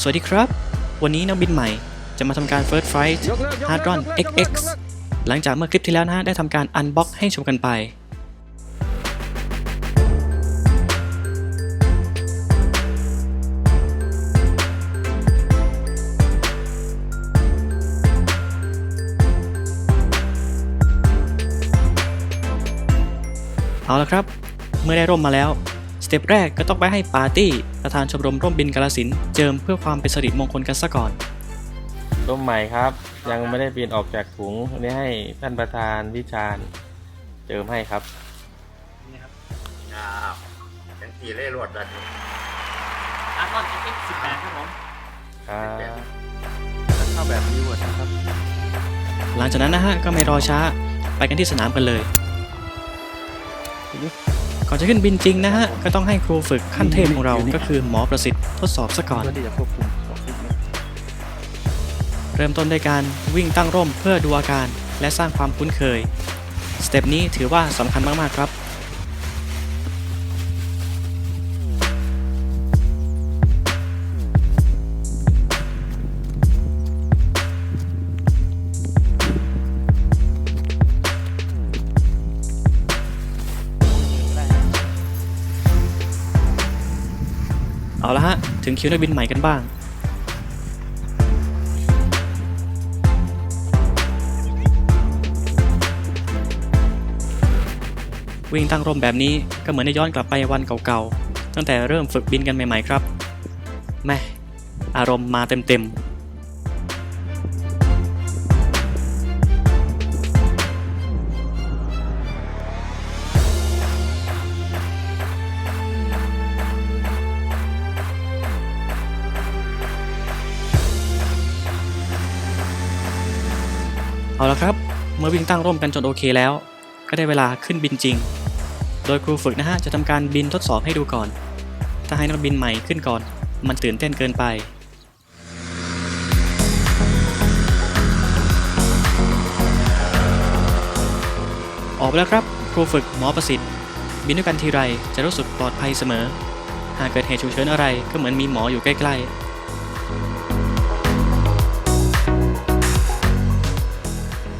สวัสดีครับ วันนี้นักบินใหม่จะมาทำการ First Flight Hardron XX หลังจากเมื่อคลิปที่แล้วนะฮะได้ทำการ Unbox ให้ชมกันไป เอาละครับ เมื่อได้ร่มมาแล้ว สเต็ปแรกก็ต้องไปให้ปาร์ตี้ประธานชมรมร่มบินกาลสินธุ์เจิมเพื่อความเป็นสิริมงคลกันซะก่อน ร่มใหม่ครับ ยังไม่ได้เปลี่ยนออกจากถุงอันนี้ให้ท่านประธานวิชาญเจิมให้ครับอ้าวเป็นทีเล่รวดเลยอาร์คอน XX 18ครับผมครับเข้าแบบรีเวิร์ดนะครับ หลังจากนั้นนะฮะก็ไม่รอช้าไปกันที่สนามกันเลย ก่อนจะขึ้นบินจริงนะฮะ ก็ต้องให้ครูฝึกขั้นเทพของเราก็คือหมอประสิทธิ์ทดสอบซะก่อนเพื่อที่จะควบคุมของที่นี่เริ่มต้นด้วยการวิ่งตั้งร่มเพื่อดูอาการและสร้างความคุ้นเคย สเต็ปนี้ถือว่าสำคัญมากๆครับ ถึงคิวนักบินใหม่กันบ้าง วิ่งตั้งร่มแบบนี้ก็เหมือนได้ย้อนกลับไปวันเก่าๆ ตั้งแต่เริ่มฝึกบินกันใหม่ๆครับแม่อารมณ์มาเต็มๆ เอาละครับ เมื่อวิ่งตั้งร่มกันจนโอเคแล้ว ก็ได้เวลาขึ้นบินจริง โดยครูฝึกนะฮะจะทำการบินทดสอบให้ดูก่อน ถ้าให้นักบินใหม่ขึ้นก่อน มันตื่นเต้นเกินไปออกไปแล้วครับครูฝึกหมอประสิทธิ์ บินด้วยกันทีไรจะรู้สึกปลอดภัยเสมอ หากเกิดเหตุฉุกเฉินอะไรก็เหมือนมีหมออยู่ใกล้ ๆ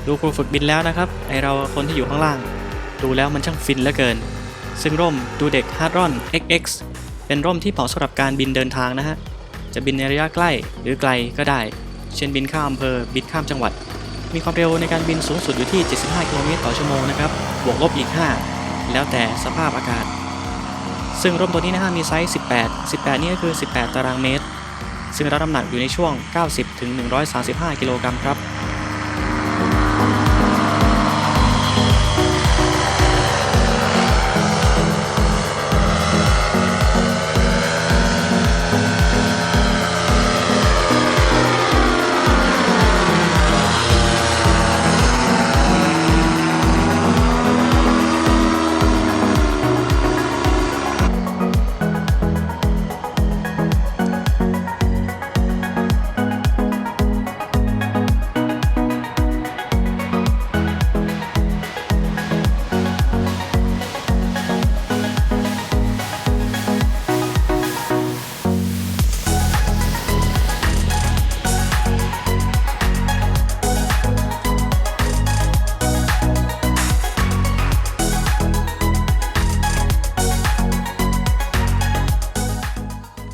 ดูครูฝึกบินแล้วนะครับ ไอเราคนที่อยู่ข้างล่าง ดูแล้วมันช่างฟินเหลือเกิน ซึ่งร่มดูเด็ก h a r d r o n XX เป็นร่มที่เหมาะสำหรับการบินเดินทางนะฮะ จะบินในระยะใกล้หรือไกลก็ได้ เช่นบินข้ามอำเภอ บินข้ามจังหวัด มีความเร็วในการบินสูงสุดอยู่ที่ 75 กิโลเมตรต่อชั่วโมงนะครับ บวกลบอีก 5 แล้วแต่สภาพอากาศ ซึ่งร่มตัวนี้นะฮะมีไซส์ 18 18 นี่ก็คือ 18 ตารางเมตร ซึ่งรับน้ำหนักอยู่ในช่วง 90ถึง135 กิโลกรัมครับ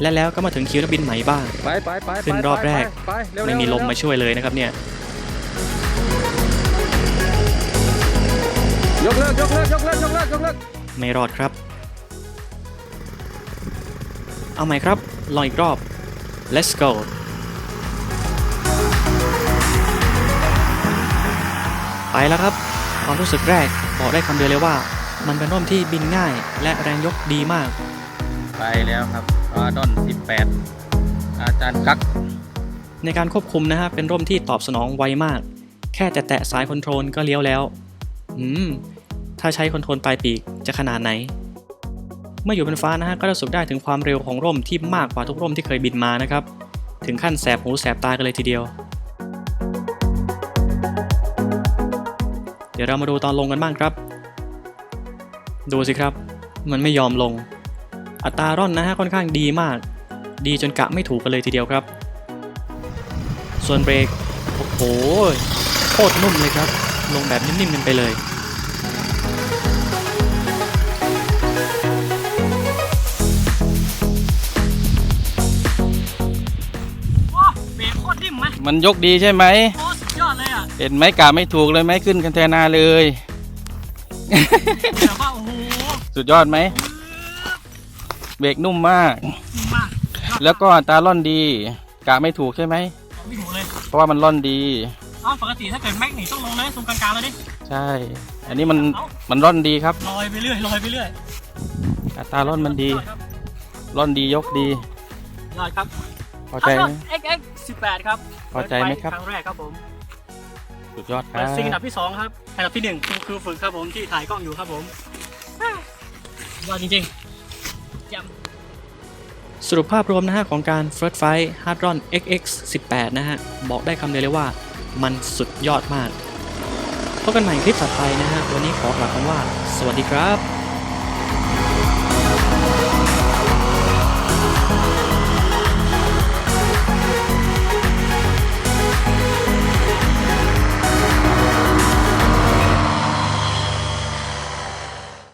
และแล้วก็มาถึงคิวนักบินใหม่บ้าง ไปไปไปขึ้นรอบแรกไปเร็วๆไม่มีลมเร็วๆมาช่วยเลยนะครับเนี่ย ยกเลิกยกเลิกยกเลิกยกเลิกยกเลิกไม่รอดครับ เอาใหม่ครับ ลองอีกรอบ let's go ไปแล้วครับ ความรู้สึกแรกบอกได้คำเดียวเลยว่า มันเป็นร่มที่บินง่ายและแรงยกดีมาก ไปแล้วครับ อาดอน 18 อาจารย์กักในการควบคุมนะฮะเป็นร่มที่ตอบสนองไวมาก แค่แต่แตะสายคอนโทรลก็เลี้ยวแล้วอืมถ้าใช้คอนโทรลปลายปีกจะขนาดไหน เมื่ออยู่บนฟ้านะฮะก็รู้สึกได้ถึงความเร็วของร่มที่มากกว่าทุกร่มที่เคยบินมานะครับ ถึงขั้นแสบหูแสบตากันเลยทีเดียว เดี๋ยวเรามาดูตอนลงกันบ้างครับ ดูสิครับ มันไม่ยอมลง อัตราร่อนนะฮะค่อนข้างดีมาก ดีจนกะไม่ถูกกันเลยทีเดียวครับ ส่วนเบรกโอ้โหโคตรนุ่มเลยครับ ลงแบบนิ่มๆกันไปเลยโอ้เบรกโคตรนิ่มไหมมันยกดีใช่ไหมโอ้สุดยอดเลยอะเห็นไหมกาไม่ถูกเลยไหมขึ้นคันเทนาเลยแบบว่าโอ้โหสุดยอดไหม เบรกนุ่มมากนิ่มมากแล้วก็อัตราล่อนดีกะไม่ถูกใช่ไหมไม่ถูกเลยเพราะว่ามันล่อนดีเอ้าปกติถ้าเกิดแม็กนี่ต้องลงเลยตรงกลางๆเลยดิใช่ อันนี้มันมันล่อนดีครับลอยไปเรื่อยลอยไปเรื่อยอัตราล่อนมันดียอครับล่อนดียกดียอดครับพอใจไหมเอ็กเอ็กสิบแปดครับพอใจไหมครับครั้งแรกครับผมสุดยอดคเปิรัดซิงอันดับบที่สองครับอันดับที่หนึ่งคือคือฝึกครับผมที่ถ่ายกล้องอยู่ครับผมยอดจริงๆแจ่ม สรุปภาพรวมนะฮะของการ First Fight h a r d r o n XX 18 นะฮะ บอกได้คำเดียวเลยว่ามันสุดยอดมาก พบกันใหม่คลิปถัดไปนะฮะ วันนี้ขอกล่าวคำว่า สวัสดีครับ